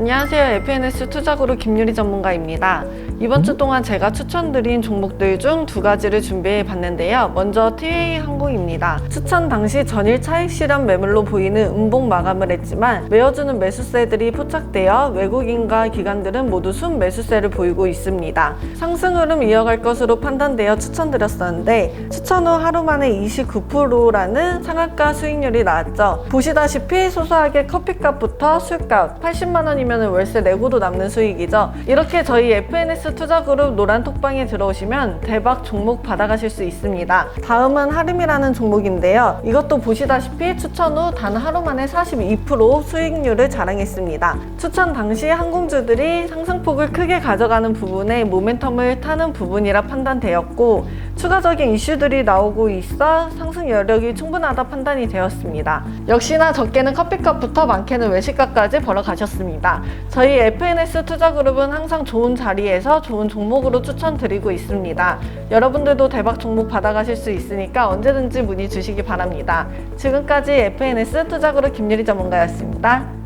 안녕하세요. FNS 투자그룹 김유리 전문가입니다. 이번 주 동안 제가 추천드린 종목들 중 두 가지를 준비해 봤는데요. 먼저 TA 항공입니다. 추천 당시 전일 차익 실현 매물로 보이는 음봉 마감을 했지만 메어주는 매수세들이 포착되어 외국인과 기관들은 모두 순 매수세를 보이고 있습니다. 상승 흐름 이어갈 것으로 판단되어 추천드렸었는데 추천 후 하루 만에 29%라는 상한가 수익률이 나왔죠. 보시다시피 소소하게 커피값부터 술값 80만 원이 면 월세 내고도 남는 수익이죠. 이렇게 저희 FNS 투자그룹 노란 톡방에 들어오시면 대박 종목 받아가실 수 있습니다. 다음은 하림이라는 종목인데요. 이것도 보시다시피 추천 후 단 하루 만에 42% 수익률을 자랑했습니다. 추천 당시 항공주들이 상승폭을 크게 가져가는 부분에 모멘텀을 타는 부분이라 판단되었고 추가적인 이슈들이 나오고 있어 상승 여력이 충분하다 판단이 되었습니다. 역시나 적게는 커피값부터 많게는 외식값까지 벌어가셨습니다. 저희 FNS 투자그룹은 항상 좋은 자리에서 좋은 종목으로 추천드리고 있습니다. 여러분들도 대박 종목 받아가실 수 있으니까 언제든지 문의 주시기 바랍니다. 지금까지 FNS 투자그룹 김유리 전문가였습니다.